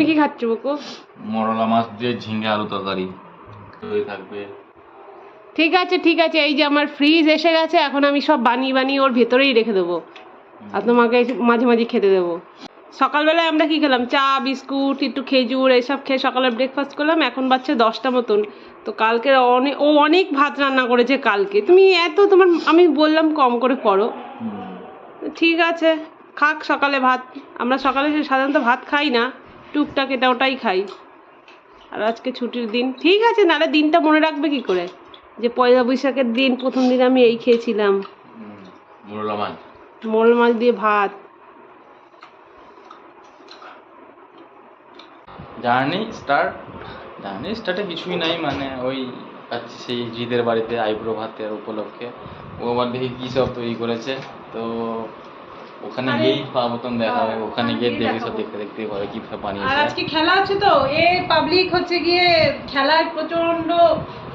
তুমি কি খাচ্ছ বকো? মরলা মাছ দিয়ে ঝিঙ্গে আলু তরকারি। দই থাকবে। ঠিক আছে ঠিক আছে এই যে আমার ফ্রিজ এসে গেছে এখন আমি সব বানিয়ে বানিয়ে ওর ভেতরেই রেখে দেবো। আর তোমাকে মাঝে মাঝে খেতে দেবো। সকালবেলায় আমরা কি খেলাম? চা বিস্কুট একটু খেজুর এইসব খেয়ে সকালে ব্রেকফাস্ট করলাম এখন বাচ্চা দশটা মতন। তো কালকে অনেক ও অনেক ভাত রান্না করেছে কালকে। তুমি এত তোমার আমি বললাম কম করে করো। ঠিক আছে খাক সকালে ভাত। আমরা সকালে সাধারণত ভাত খাই না। টুকটাক এটা ওটাই খাই। আর আজকে ছুটির দিন। ঠিক আছে নাহলে দিনটা মনে রাখবে কি করে? যে পয়লা বৈশাখের দিন প্রথম দিন আমি এই খেয়েছিলাম। মরলা মাছ মোল মাছ দিয়ে ভাত। জার্নি স্টার্ট জার্নি স্টার্টে কিছুই নাই মানে ওই যাচ্ছি সেই জিদের বাড়িতে আইব্রো ভাতের উপলক্ষে। ও আবার দেখি কী সব তৈরি করেছে। তো ওখানে গিয়েই পাবতন দেখা হবে ওখানে গিয়ে দেখে সব দেখতে দেখতে হবে কী সব আর আজকে খেলা আছে তো এ পাবলিক হচ্ছে গিয়ে খেলায় প্রচণ্ড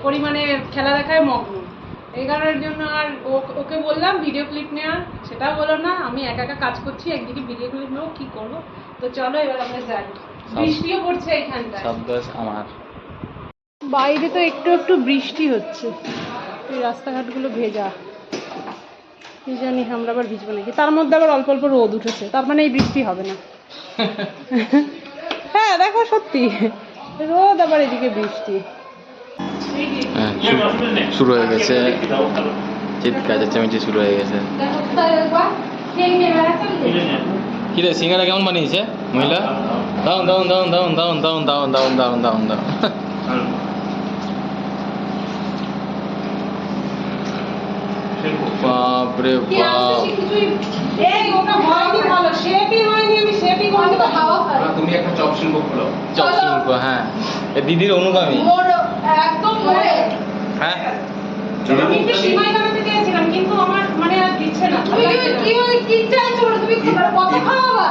পরিমাণে খেলা দেখায় মগ্ন। এই কারণের জন্য আর ওকে বললাম ভিডিও ক্লিপ নেওয়ার সেটাও বলো না আমি একা একা কাজ করছি একদিকে ভিডিও ক্লিপ নেব কি করব? তো চলো এবার আমরা যাই। বৃষ্টিও পড়ছে এখানটায়। সব দোষ আমার। বাইরে তো একটু একটু বৃষ্টি হচ্ছে। এই রাস্তাঘাটগুলো ভেজা। কি জানি আমরা আবার ভিজবো নাকি তার মধ্যে আবার অল্প অল্প রোদ উঠেছে তার মানে এই বৃষ্টি হবে না হ্যাঁ দেখো সত্যি রোদ আবার এদিকে বৃষ্টি হ্যাঁ, শুরু হয়ে গেছে চিৎকার চেঁচামেচি শুরু হয়ে গেছে কি রে সিঙ্গারা কেমন বানিয়েছে মহিলা দাউন দাউন দাউন দাউন দাউন দাউন দাউন দাউন দাউন দাউন দাউন বাপরে বাপ। এই ওটা হয়নি ভালো। শেপই হয়নি আমি শেপই করতে হাওয়া তুমি একটা চপ শিল্প খোলো। চপ শিল্প হ্যাঁ। এ দিদির অনুগামী। একদম মোড়ে হ্যাঁ। চেয়েছিলাম কিন্তু আমার মানে আর দিচ্ছে না তুমি কি কি মানে কি চাইছো তুমি কি কত খাওয়াবা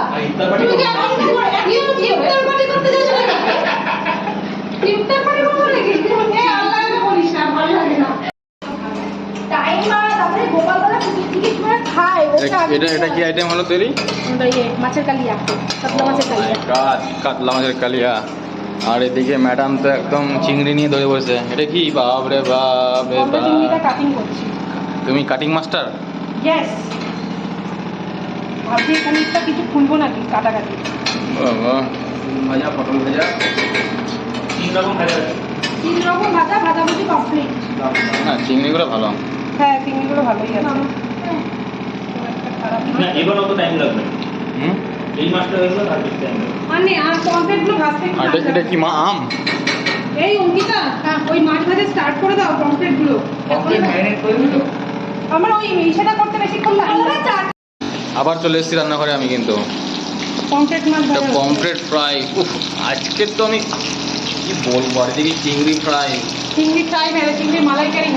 তুমি কি করব। এখন কি ইফতার পার্টি করতে যাচ্ছ নাকি? ইফতার পার্টি করব নাকি? এ বলিস না ভালো লাগে না। আর টিকিট টিকিট করে খায় ওটা এটা এটা কি আইটেম হলো তৈরি? ওটা ইয়ে মাছের কালিয়া কাতলা মাছের কালিয়া। কাত কাতলা মাছের কালিয়া। আর এদিকে ম্যাডাম তো একদম চিংড়ি নিয়ে ধরে বসে। এটা কি? বাপ রে বাপ রে বাপ। চিংড়িটা কাটিং করছি। তুমি কাটিং মাস্টার ইয়েস ভাবছি খানিকটা কিছু খুলবো নাকি কাটাকাটি। বাবা। ভাজা পটল ভাজা। তিন রকম ভাজা তিন রকম ভাজা ভাজাভুজি কমপ্লিট না চিংড়িগুলো ভালো। হ্যাঁ চিংড়িগুলো ভালোই আছে। না। না এবার অত টাইম লাগবে। হুম? এই মাছটা হয়ে গেলে আর বেশি টাইম লাগবে। মানে আর পমফ্রেটগুলো ভাজতে এটা- এটা কি মা আম? এই অঙ্কিতা ওই মাছ ভাজা স্টার্ট করে দাও পমফ্রেটগুলো আমার ওই সেটা করতে বেশিক্ষণ লাগে আবার চলে এসেছি রান্নাঘরে আমি কিন্তু। পমফ্রেট ফ্রাই উফ আজকে তো আমি কি বলব আর এদিকে চিংড়ি ফ্রাই চিংড়ি ফ্রাই মেরে চিংড়ি মালাইকারি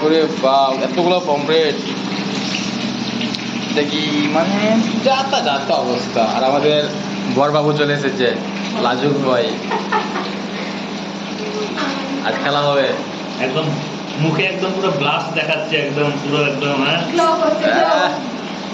করে দাও এতগুলো পমফ্রেট দেখি মানে যাতা যাতা অবস্থা। আর আমাদের বরবাবু চলে এসেছে লাজুক ভাই আজ খেলা হবে। একদম মুখে একদম পুরো ব্লাস্ট দেখাচ্ছে একদম পুরো একদম হ্যাঁ? গ্লো করছে আহ,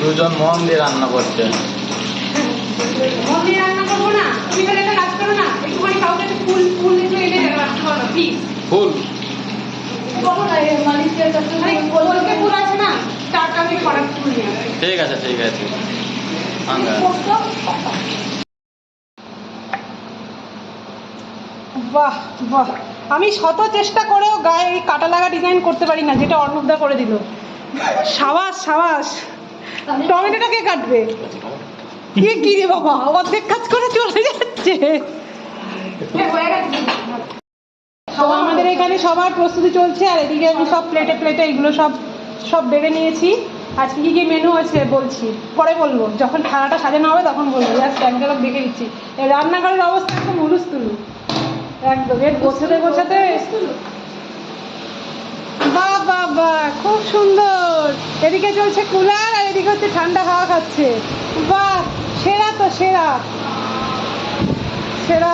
দুজন মন দিয়ে রান্না করছে। মন দিয়ে রান্না করব না? তুমি তাহলে একটা কাজ করো না? একটুখানি কাউকে ফুল ফুল একটু এনে রাখতে পারো প্লিজ মানে ঠিক আছে ঠিক আছে। বাহ বাহ। আমি শত চেষ্টা করেও গায়ে এই কাটা লাগা ডিজাইন করতে পারি না যেটা অর্ণবদা করে দিল। সাবাস সাবাস। টমেটোটা কে কাটবে? কে কি রে বাবা, অর্ধেক কাজ করে চলে যাচ্ছে। আমাদের এখানে সবার প্রস্তুতি চলছে, আর এদিকে আমি সব প্লেটে প্লেটে এগুলো সব সব বেড়ে নিয়েছি। আজকে কি কি মেনু আছে বলছি, পরে বলব। যখন থালাটা সাজানো হবে তখন বলব। জাস্ট এক ঝলক দেখে দিচ্ছি রান্নাঘরের অবস্থা একদম হুলুস তুলু। একদম, এর গোছাতে বাহ বাহ বাহ, খুব সুন্দর। এদিকে চলছে কুলার আর এদিকে হচ্ছে ঠান্ডা হাওয়া খাচ্ছে। বাহ সেরা তো সেরা। সেরা।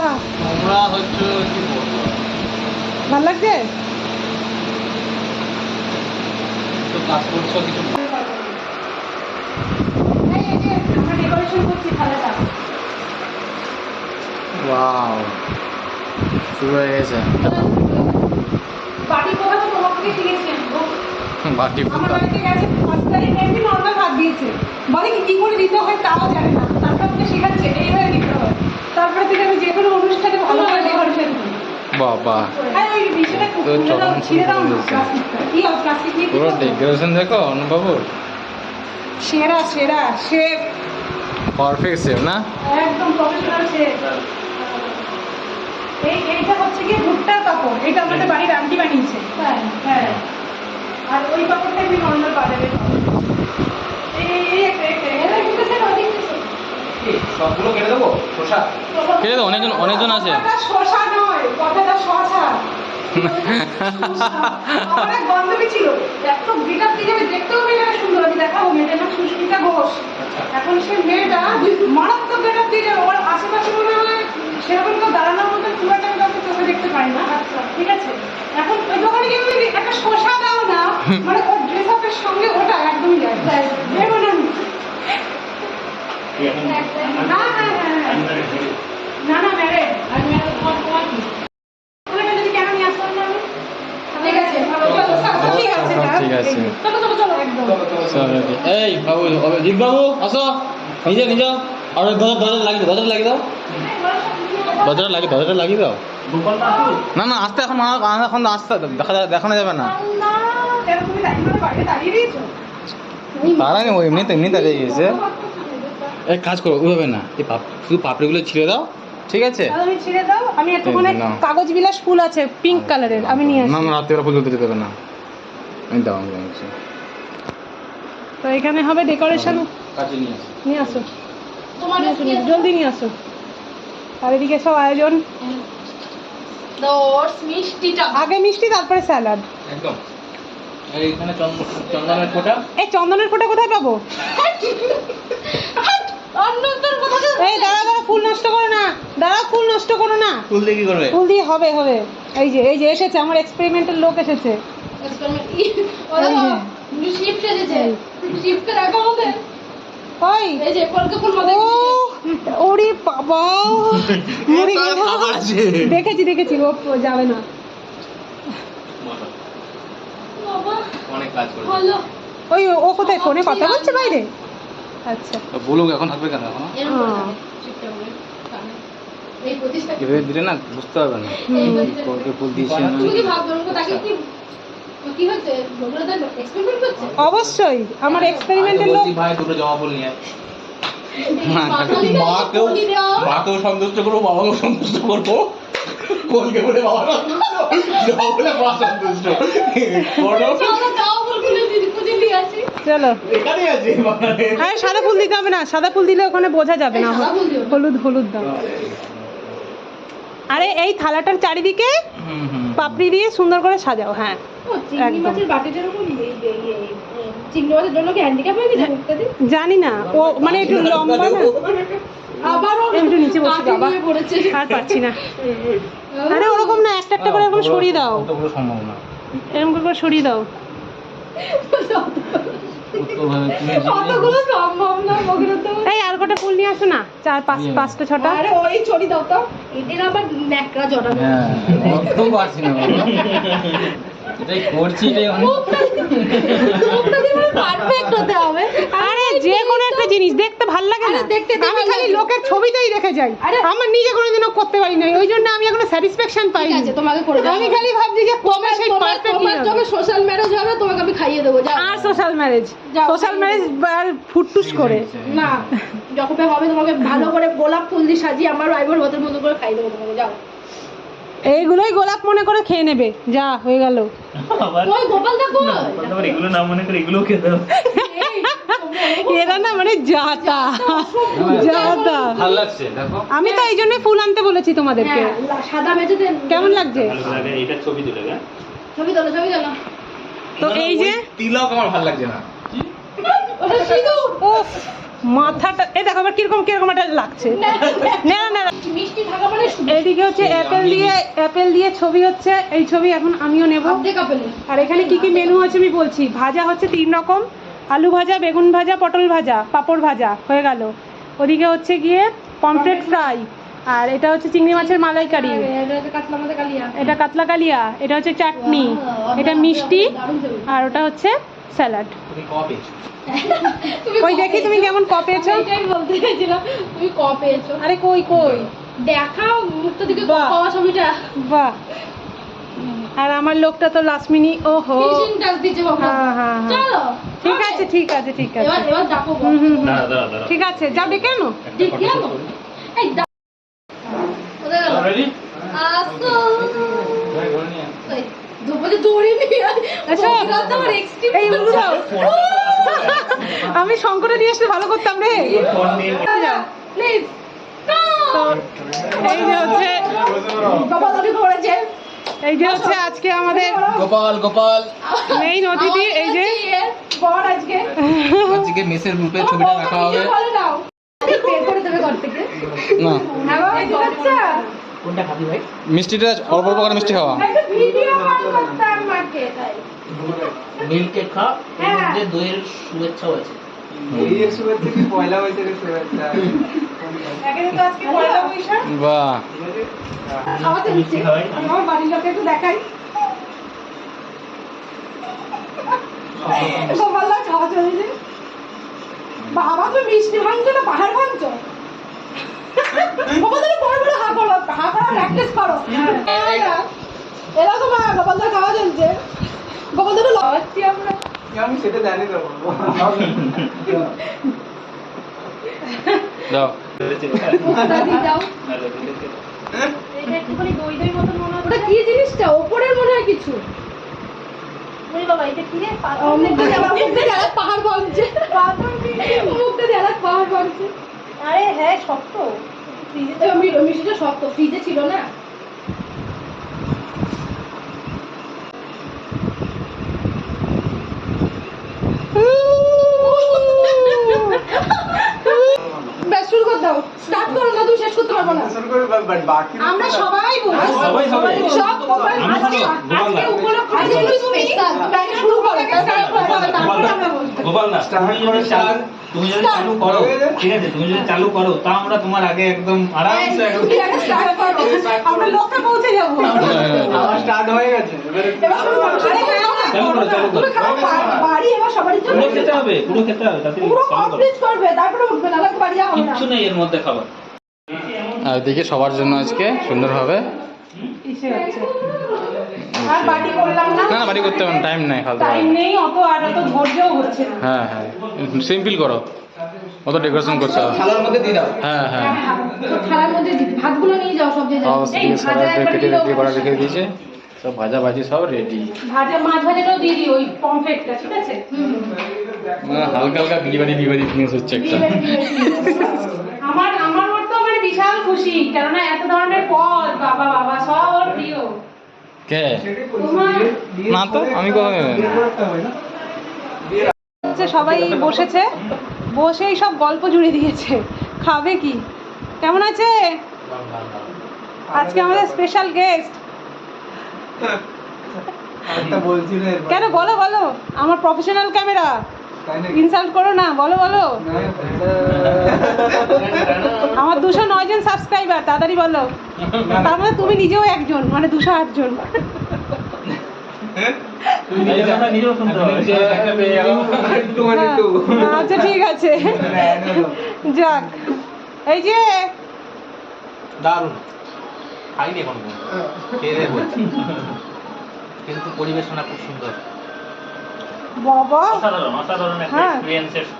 ভালো লাগছে? ওয়াও শুরু হয়ে গেছে। বাড়ি কোথা তো তোমার শিখেছি ভাত দিয়েছে। বলে কি করে দিতে হয় তাও জানে না। তারপর থেকে শেখাচ্ছে এইভাবে দিতে হয়। তারপরে থেকে আমি যে কোনো অনুষ্ঠানে ভালো করে ডেকোরেশন করি বাবা তো চরম পুরো ডেকোরেশন দেখো সেরা সেরা শেফ। পারফেক্ট না? একদম প্রফেশনাল শেফ। এই এইটা হচ্ছে কি ভুট্টার কাপড় এটা আমাদের বাড়ির আন্টি বানিয়েছে। হ্যাঁ হ্যাঁ। আর ওই কাপড়টা আমি নর্মাল বাজারে পাবো। এই এই- এই একটা একটা এটা কিন্তু স্যার অধিক সবগুলো কেটে দেবো শসা কেটে দাও, অনেকজন- অনেকজন আছে। শশা নয় কথাটা শশা আমার বান্ধবী ছিল এত গেটার দিয়ে যাবে দেখতেও মেয়েটা সুন্দর আমি দেখাবো মেয়েটার নাম সুস্মিতা ঘোষ এখন সে মেয়েটা মারাত্মক গেটার দিয়ে ওর আশেপাশে মনে হয় সেরকম তো দাঁড়ানোর মতন খুব দেখতে পাই না। আচ্ছা ঠিক আছে। এখন ওই দোকানে গিয়ে একটা শশা দাও না। মানে ওর ড্রেস আপের সঙ্গে ওটা একদমই যায় না না না। না না না ম্যারেড আমি ম্যারেড তোমার তোমার কি তোমাকে যদি কেন নিয়ে আসলাম না আমি? ঠিক আছে চলো চলো ঠিক আছে চলো চলো চলো একদম। চলো, এই বাবু অভিজিৎ বাবু আসো। নিজে নিজে। আর দরজা দরজা লাগিয়ে দাও দরজা লাগিয়ে দাও। দরজাটা লাগিয়ে দরজাটা লাগিয়ে দাও। না না আসতে এখন না- এখন আসতে দেখা দেখানো যাবে না। না তারা নেই এমনি তো এমনি দাঁড়িয়ে গেছে। এক কাজ করো ওইভাবে না। এই পাপ শুধু পাপড়িগুলো ছিঁড়ে দাও ঠিক আছে? তুমি ছিঁড়ে দাও। আমি নাও। কাগজ বিলাস ফুল আছে পিঙ্ক কালারের আমি নিয়ে না আসি না রাত্রিবেলা ফুল তুলতে দেবে না। আমি দাও আমি তো এখানে হবে ডেকোরেশন কাছে নিয়ে আসি। নিয়ে আসো। জলদি নিয়ে আসো। আর এদিকে সব আয়োজন। আগে মিষ্টি তারপরে স্যালাড। একদম। আর এইখানে চন্দন চন্দনের ফোঁটা এই চন্দনের ফোঁটা কোথায় পাবো? এই দাঁড়া দাঁড়া ফুল নষ্ট করো না। দাঁড়া ফুল নষ্ট করো না। ফুল দিয়ে কি করবে? ফুল দিয়ে হবে হবে। এই যে এই যে এসেছে আমার এক্সপেরিমেন্টাল লোক এসেছে। এক্সপেরিমেন্ট ওই ওরে বাবা। মরে গেল। দেখেছি দেখেছি ও যাবে না। বাবা অনেক কাজ করে। ভালো। ওই ও- কোথায়? ফোনে কথা বলছে বাইরে? আচ্ছা। বলুক এখন থাকবে কেন? এখন? হ্যাঁ। এভাবে দিলে না বুঝতে পারবে না। ফুল দিয়েছে। অবশ্যই আমার এক্সপেরিমেন্টাল লোক ভাই দুটো জমা নিয়ে মাকেও মাকেও সন্তুষ্ট করব বাবাকেও সন্তুষ্ট করব। কলকে বলে বাবা জমা বলে মা সন্তুষ্ট। আছি চলো। হ্যাঁ সাদা ফুল দিতে হবে না সাদা ফুল দিলে ওখানে বোঝা যাবে না। হলুদ হলুদ দাও। আরে এই থালাটার চারিদিকে হুম, হুম। পাপড়ি দিয়ে সুন্দর করে সাজাও হ্যাঁ? জানি না। ও মানে একটু লম্বা না? একটু নিচে বসে বাবা। পড়েছে। আর পাচ্ছি না। আরে ওরকম না একটা একটা করে এরকম সরিয়ে দাও। অতগুলো সম্ভব না। এরকম করে সরিয়ে দাও। এই আর কটা ফুল নিয়ে আসো না। চার পাঁচ পাঁচটা ছটা। আরে ওই ছড়ি দাও তো। এদের আবার ন্যাকড়া জড়ানো হ্যাঁ। এটাই করছি এটাই অনেক মুখটা মুখটা দিয়ে পারফেক্ট হতে হবে। আরে যে কোনো একটা জিনিস দেখতে ভালো লাগে না। দেখতে আমি খালি লোকের ছবিতেই দেখে যাই। আমার নিজে কোনোদিনও করতে পারি নাই। ওই জন্য আমি এখনও স্যাটিসফ্যাকশন পাই তোমাকে করে দেবো আমি খালি ভাবছি যে কবে সেই পারফেক্ট তোমার যবে সোশ্যাল ম্যারেজ হবে তোমাকে আমি খাইয়ে দেবো যাও। আর সোশ্যাল ম্যারেজ সোশ্যাল ম্যারেজ আর ফুটটুস করে। না যখন হবে তোমাকে ভালো করে গোলাপ ফুল দিয়ে সাজিয়ে আমার রাইবার ভাতের মতো করে খাইয়ে দেবো তোমাকে যাও। এইগুলোই গোলাপ মনে করে খেয়ে নেবে। যা হয়ে গেল। এরা না মানে যাতা। যাতা ভালো আমি তো এই জন্যই ফুল আনতে বলেছি তোমাদেরকে। হ্যাঁ, সাদা মেঝেতে কেমন লাগছে? এটা ছবি তুলে ছবি তোলো ছবি তোলো। তো এই যে তিলক আমার ভালো লাগছে না। মাথাটা এই দেখো আবার কীরকম কীরকম একটা লাগছে। না না না। মিষ্টি থাকা মানে হচ্ছে অ্যাপেল দিয়ে অ্যাপেল দিয়ে ছবি হচ্ছে এই ছবি এখন আমিও নেব। আর এখানে কি কি মেনু আছে আমি বলছি। ভাজা হচ্ছে তিন রকম। আলু ভাজা বেগুন ভাজা পটল ভাজা পাঁপড় ভাজা হয়ে গেল। ওদিকে হচ্ছে গিয়ে পমফ্রেট ফ্রাই আর এটা হচ্ছে চিংড়ি মাছের মালাইকারি। এটা হচ্ছে কাতলা মাথা কালিয়া। এটা কাতলা কালিয়া এটা হচ্ছে চাটনি এটা মিষ্টি আর ওটা হচ্ছে স্যালাড। ওই দেখি তুমি কেমন ক পেয়েছ? এটাই বলতে চাইছিলাম তুমি ক পেয়েছ? আরে কই কই? দেখাও মুখটা দিকে বাহ। পাওয়া ছবিটা। বাহ। আর আমার লোকটা তো লাস্ট মিনি ওহো। হ্যাঁ হ্যাঁ হ্যাঁ। চলো ঠিক আছে ঠিক আছে ঠিক আছে। ঠিক আছে যাও ডেকে আনো। এই আমি শঙ্করে নিয়ে আসলে ভালো করতাম রে। প্লিজ এই যে হচ্ছে এই যে আজকে আমাদের গোপাল গোপাল। মেইন অতিথি এই যে বর আজকে আজকে মেসের গ্রুপে ছবিটা রাখা হবে। না। বাবা কোনটা খাবি ভাই? মিষ্টিটা অল্প অল্প করে মিষ্টি খাওয়া। মিল্কে খা এর মধ্যে দইয়ের শুভেচ্ছাও আছে। এই শুভেচ্ছা কি পয়লা বৈশাখের শুভেচ্ছা? তো বাহ। খাওয়াতে মিষ্টি হচ্ছে খাওয়াই আমি আমার বাড়ির লোকে একটু দেখাই। গোপাল্লা খাওয়া চলছে বাবা তুমি মিষ্টি ভাঙছো না পাহাড় ভাঙছো বাবা তুমি বড় বড় হা করো হা করো প্র্যাকটিস করো। এরকম হ্যাঁ খাওয়া চলছে। গোপালদার লাগাচ্ছি আমরা। আমি সেটা জানি তো দাও মুখটা দিয়ে দাও ওটা কি জিনিসটা? ওপরের মনে হয় কিছু। ও, মুখটা দিয়ে আবার- মুখটা দিয়ে আরেক পাহাড় ভাঙছে মুখটা দিয়ে। পাহাড় ভাঙছে আরে হ্যাঁ শক্ত। এ, মি- মিষ্টিটা শক্ত। ফ্রিজে ছিল না ব্যাস শুরু করে দাও স্টার্ট করো না তুমি শেষ করতে পারব শুরু করে বাট বাকি আমরা সবাই বলছি সবাই সবাই সব মোবাইল আজকে গোপাল আজকে উপলক্ষে তুমি তুমি শুরু করো তারপরে আমরা বলব গোপাল না তুমি যদি করে চালু তুমি যদি চালু করো ঠিক আছে তুমি যদি চালু করো তা আমরা তোমার আগে একদম আরামসে করো। আমরা লোকটা পৌঁছে যাব। আমার স্টার্ট হয়ে গেছে। এবারে এবার শুরু করো। আরে হ্যাঁ না, চালু করো চালু করো। তুমি খাও বা- বাড়ি এবার সবারই জন্য পুরো খেতে হবে পুরো খেতে হবে তাতে পুরো কমপ্লিট করবে তারপরে উঠবে না বাড়ি যাওয়া না। কিচ্ছু নেই এর মধ্যে খাবার। আর দেখি সবার জন্য আজকে সুন্দরভাবে এসে যাচ্ছে। আর বাড়ি করলাম না। না না বাড়ি করতে হবে টাইম নাই ফালতু টাইম নেই অত আর অত ধৈর্যও হচ্ছে হ্যাঁ হ্যাঁ সিম্পল করো। অত ডেকোরেশন করছ। থালার মধ্যে দিয়ে দাও। হ্যাঁ হ্যাঁ। থালার মধ্যে ভাতগুলো নিয়ে যাও সব যে সব এই সব ভাজা একবার কেটে করা রেখে দিয়েছে। সব ভাজা ভাজি সব রেডি ভাজা মাছ ভাজাটাও দিয়ে দিই ওই পমফ্রেটটা ঠিক আছে? মানে হালকা হালকা বিলিবাড়ি বিলিবাড়ি ফিনিশ হচ্ছে একটা। আমার বিশাল খুশি কেননা এত ধরনের পদ বাবা বাবা সব ওর প্রিয়। কে? না তো, আমি কোথায় সবাই বসেছে বসেই সব গল্প জুড়ে দিয়েছে। খাবে কি? কেমন আছে? আজকে আমাদের স্পেশাল গেস্ট কেন? বলো বলো। আমার প্রফেশনাল ক্যামেরা? ইনসাল্ট করো না বলো বলো। আমার দুশো নয় জন সাবস্ক্রাইবার তাড়াতাড়ি বলো। তার মধ্যে তুমি নিজেও একজন মানে দুশো আট জন। তুমি নিজের কথা নিজেও শুনতে হবে। একটু মানে একটু হ্যাঁ, আচ্ছা ঠিক আছে। যাক। এই যে দারুণ। খাইনি এখন কিন্তু পরিবেশনা খুব সুন্দর। বাবা। অসাধারণ অসাধারণ একটা হ্যাঁ।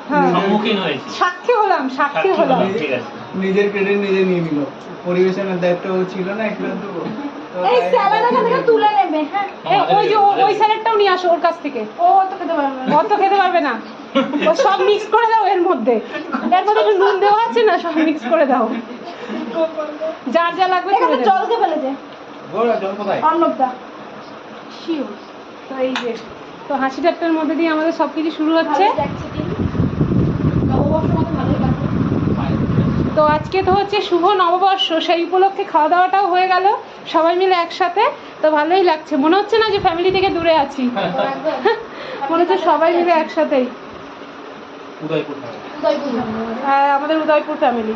হ্যাঁ। সম্মুখীন হয়েছি। সাক্ষী হলাম সাক্ষী হলাম। হলাম, ঠিক আছে। নিজের ক্রেডিট নিজে নিয়ে নিল। পরিবেশনের দায়িত্ব ছিল না একটু এই তাই- স্যালাড এখান থেকে তুলে নেবে হ্যাঁ। ওই যে ওই স্যালাডটাও নিয়ে আসো ওর কাছ থেকে। ও তো খেতে পারবে না অত খেতে পারবে না। ও সব মিক্স করে দাও এর মধ্যে। এর মধ্যে একটু নুন দেওয়া আছে না সব মিক্স করে দাও। যার যা লাগবে এখানে জল। কে ফেলেছে? গোড়া জল কোথায়? অর্ণবদা। শিওর তো এই যে তো হাসি ঠাট্টার মধ্যে দিয়ে আমাদের সব কিছু শুরু হচ্ছে। তো আজকে তো হচ্ছে শুভ নববর্ষ সেই উপলক্ষে খাওয়া দাওয়াটাও হয়ে গেল। সবাই মিলে একসাথে। তো ভালোই লাগছে। মনে হচ্ছে না যে ফ্যামিলি থেকে দূরে আছি। মনে হচ্ছে সবাই মিলে একসাথেই। উদয়পুর উদয়পুর আমাদের উদয়পুর ফ্যামিলি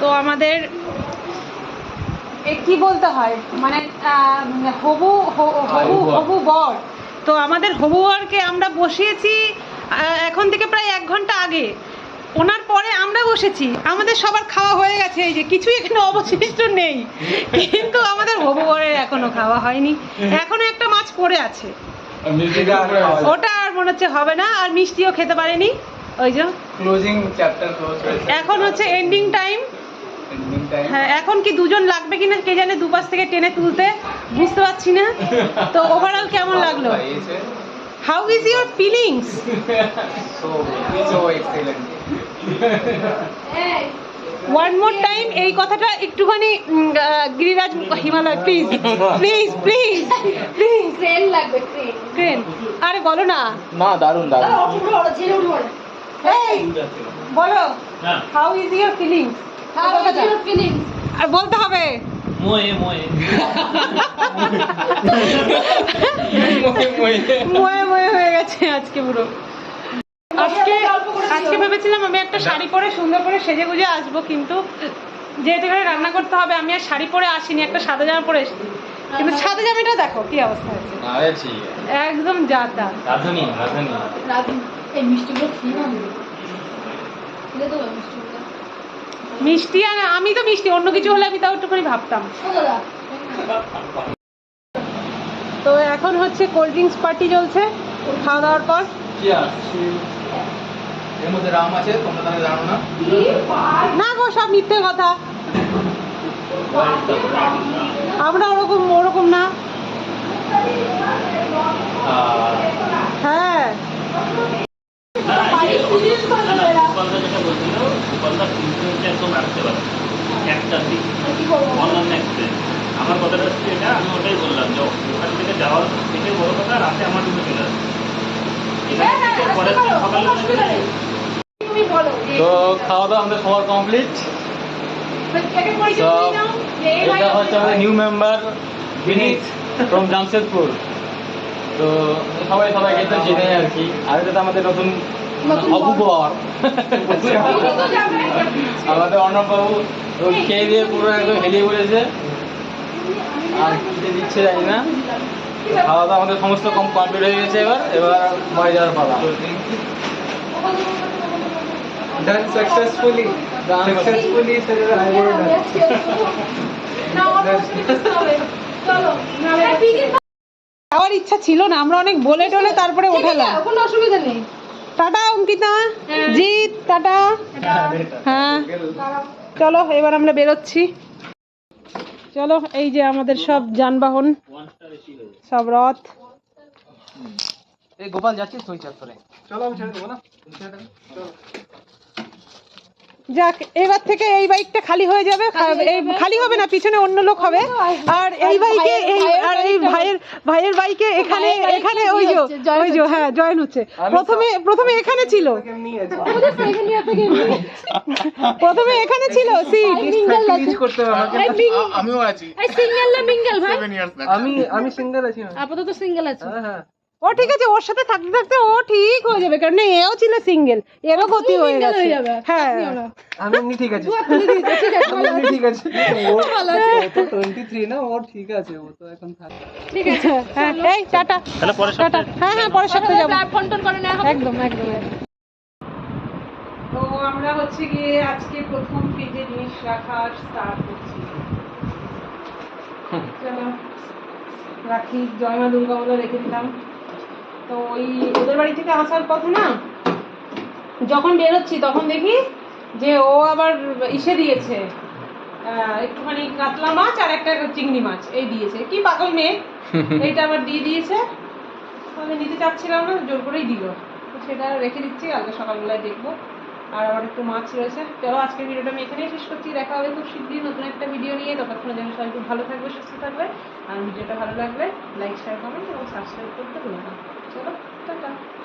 তো আমাদের এ কি বলতে হয়? মানে হবু হবু হবু বর। তো আমাদের হবু বরকে আমরা বসিয়েছি এখন থেকে প্রায় এক ঘণ্টা আগে। ওনার পরে আমরা বসেছি। আমাদের সবার খাওয়া হয়ে গেছে এই যে কিছুই এখানে অবশিষ্ট নেই। কিন্তু আমাদের হবু বরের এখনও খাওয়া হয়নি। এখনও একটা মাছ পড়ে আছে। ওটা আর মনে হচ্ছে হবে না আর মিষ্টিও খেতে পারেনি। ওই যে। ক্লোজিং চ্যাপ্টার ক্লোজ হয়েছে। এখন হচ্ছে এন্ডিং টাইম হ্যাঁ এখন কি দুজন লাগবে কিনা কে জানে দুপাশ থেকে টেনে তুলতে বুঝতে পারছি না। তো ওভারঅল কেমন লাগল? How is your feelings so so excellent one more time এই কথাটা একটুখানি Giriraj Himalaya please please please please train লাগবে ট্রেন আরে বলো না। না দারুণ দারুণ। বলো। হাউ ইজ ইউর ফিলিংস আর বলতে হবে। মোয়ে মোয়ে। ময়ে ময়ে হয়ে গেছে আজকে পুরো। আজকে আজকে ভেবেছিলাম আমি একটা শাড়ি পরে সুন্দর করে সেজে গুজে আসব কিন্তু যেহেতু এখানে রান্না করতে হবে আমি আর শাড়ি পরে আসিনি একটা সাদা জামা পরে এসেছি। কিন্তু সাদা জামাটা দেখো কি অবস্থা হয়েছে। একদম যাতা রাধুনি রাধুনি। এই মিষ্টিগুলো খেয়ে না মিষ্টি আর আমি তো মিষ্টি অন্য কিছু হলে আমি তাও একটুখানি ভাবতাম। তো এখন হচ্ছে কোল্ড ড্রিঙ্কস পার্টি চলছে খাওয়া দাওয়ার পর। এর মধ্যে রাম আছে তোমরা তাহলে জানো না। না গো সব মিথ্যে কথা। আমরা ওরকম ওরকম না। হ্যাঁ। গোপালদা যেটা বলছিল গোপালদা একদম রাখতে পারে। একটার দিক। এক্সপ্রেস আমার কথাটা হচ্ছে এটা আমি ওটাই বললাম যে ওখান থেকে যাওয়ার থেকে বড় কথা রাতে আমার রুমে চলে আসবে। হ্যাঁ হ্যাঁ পরের সকালে তো খাওয়া দাওয়া আমাদের সবার কমপ্লিট এটা হচ্ছে আমাদের new member Vineet from Jamshedpur তো সবাই সবাইকে তো চেনে আর কি। আর এটা আমাদের নতুন নতুন অপু তো যাবে আমাদের অর্ণববাবু খেয়ে দিয়ে পুরো একদম হেলিয়ে পড়েছে। আর খেতে দিচ্ছে জানি না। খাওয়া দাওয়া আমাদের সমস্ত কম কমপ্লিট হয়ে গেছে এবার। এবার বাড়ি যাওয়ার পালা। ডান সাকসেসফুলি ডান আমার ইচ্ছা ছিল না আমরা অনেক বলে টলে তারপরে ওঠালাম। কোনো অসুবিধা নেই। টাটা অঙ্কিতা। হ্যাঁ। জিৎ টাটা। হ্যাঁ। চলো এবার আমরা বেরোচ্ছি। চলো এই যে আমাদের সব যানবাহন সব রথ। এই গোপাল যাচ্ছিস তুই চত্বরে চলো আমি ছেড়ে দেবো না? যাক এবার থেকে এই বাইকটা খালি হয়ে যাবে এই খালি হবে না পিছনে অন্য লোক হবে। আর এই বাইকে এই আর এই ভাইয়ের ভাইয়ের বাইকে এখানে এখানে ওই যে ওই যে হ্যাঁ জয়েন হচ্ছে। প্রথমে প্রথমে এখানে ছিল। প্রথমে এখানে ছিল সিট। আমিও আছি। সিঙ্গেল না মিঙ্গেল ভাই? আমি আমি সিঙ্গেল আছি। আপাতত সিঙ্গেল আছে। হ্যাঁ হ্যাঁ। ও ঠিক আছে ওর সাথে থাকতে থাকতে ও ঠিক হয়ে যাবে কারণ এও ছিল সিঙ্গেল এরও গতি হয়ে গেছে। হ্যাঁ আমি এমনি ঠিক আছে। ঠিক আছে আমি ঠিক আছে। ও ভালো আছে। ও তো টোয়েন্টি থ্রি না ও ঠিক আছে ও তো এখন থাকে। ঠিক আছে হ্যাঁ এই টাটা। তাহলে পরের টাটা। সপ্তাহে হ্যাঁ হ্যাঁ পরের সপ্তাহে যাব। আর ফোন টোন করে হবে একদম একদম। তো আমরা হচ্ছে গিয়ে আজকে প্রথম পেজে জিনিস রাখা স্টার্ট করছি। চলো রাখি জয় মা দুর্গা বলে রেখে দিলাম। তো ওই ওদের বাড়ি থেকে আসার কথা না? যখন বেরোচ্ছি তখন দেখি যে ও আবার ইসে দিয়েছে। একটুখানি কাতলা মাছ আর একটা চিংড়ি মাছ এই দিয়েছে। কি পাগল মেয়ে? এইটা আবার দিয়ে দিয়েছে। আমি নিতে চাচ্ছিলাম না জোর করেই দিল। তো সেটা রেখে দিচ্ছি কালকে সকালবেলায় দেখব। আর আমার একটু মাছ রয়েছে। চলো আজকের ভিডিওটা আমি এখানেই শেষ করছি। দেখা হবে খুব শীঘ্রই নতুন একটা ভিডিও নিয়ে। ততক্ষণে যেন সবাই খুব ভালো থাকবে সুস্থ থাকবে। আর ভিডিওটা ভালো লাগলে লাইক শেয়ার কমেন্ট এবং সাবস্ক্রাইব করতে ভুলো না। চলো টাটা